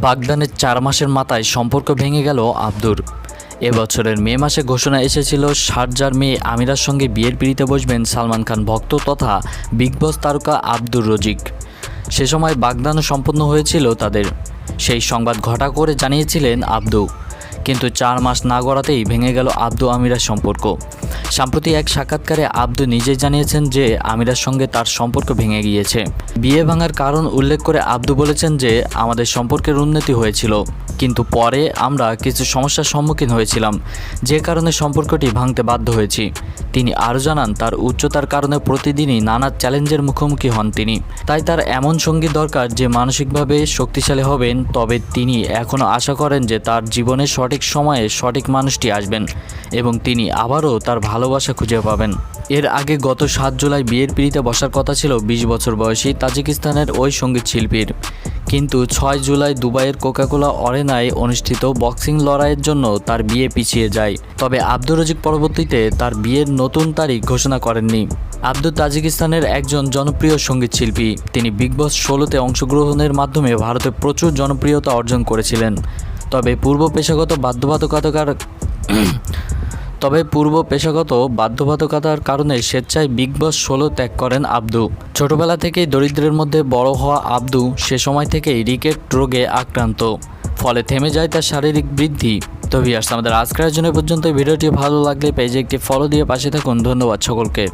বাগদানের চার মাসের মাথায় সম্পর্ক ভেঙে গেল আব্দুর। এবছরের মে মাসে ঘোষণা এসেছিল, শারজার মেয়ে আমিরার সঙ্গে বিয়ের পিড়িতে বসবেন সালমান খান ভক্ত তথা বিগ বস তারকা আব্দুর রজিক। সে সময় বাগদানও সম্পন্ন হয়েছিল তাদের। সেই সংবাদ ঘটা করে জানিয়েছিলেন আব্দু। কিন্তু চার মাস না গড়াতেই ভেঙে গেল আব্দু আমিরার সম্পর্ক। সাম্প্রতি এক সাক্ষাৎকারে আব্দু নিজেই জানিয়েছেন যে আমিরার সঙ্গে তার সম্পর্ক ভেঙে গিয়েছে। বিয়ে ভাঙার কারণ উল্লেখ করে আব্দু বলেছেন যে আমাদের সম্পর্কের উন্নতি হয়েছিল, কিন্তু পরে আমরা কিছু সমস্যার সম্মুখীন হয়েছিলাম, যে কারণে সম্পর্কটি ভাঙতে বাধ্য হয়েছি। তিনি আরও জানান, তার উচ্চতার কারণে প্রতিদিনই নানা চ্যালেঞ্জের মুখোমুখি হন তিনি। তাই তার এমন সঙ্গী দরকার যে মানসিকভাবে শক্তিশালী হবেন, তবে তিনি এখনও আশা করেন যে তার জীবনের সঠিক সময়ে সঠিক মানুষটি আসবেন এবং তিনি আবারও তার ভালোবাসা খুঁজে পাবেন। এর আগে গত সাত জুলাই বিয়ের পিড়িতে বসার কথা ছিল বিশ বছর বয়সী তাজিকিস্তানের ওই সংগীত শিল্পীর। কিন্তু ছয় জুলাই দুবাইয়ের কোকাকোলা অরেনায় অনুষ্ঠিত বক্সিং লড়াইয়ের জন্য তার বিয়ে পিছিয়ে যায়। তবে আব্দুর রজিক পরবর্তীতে তার বিয়ের নতুন তারিখ ঘোষণা করেননি। আব্দুল তাজিকিস্তানের একজন জনপ্রিয় সংগীত শিল্পী। তিনি বিগ বস ষোলোতে অংশগ্রহণের মাধ্যমে ভারতে প্রচুর জনপ্রিয়তা অর্জন করেছিলেন। তবে পূর্ব পেশাগত বাধ্যবাধকতার তবে পূর্ব পেশাগত বাধ্যবাধকতার কারণে স্বেচ্ছায় বিগ বস ষোলো ত্যাগ করেন আব্দু। ছোটবেলা থেকেই দরিদ্রের মধ্যে বড় হওয়া আব্দু সে সময় থেকেই রিকেট রোগে আক্রান্ত। ফলে থেমে যায় তার শারীরিক বৃদ্ধি। তো ভিয়ার্স আমাদের আজকের জন্য পর্যন্ত ভিডিওটি ভালো লাগলে পেজে একটি ফলো দিয়ে পাশে থাকুন। ধন্যবাদ সকলকে।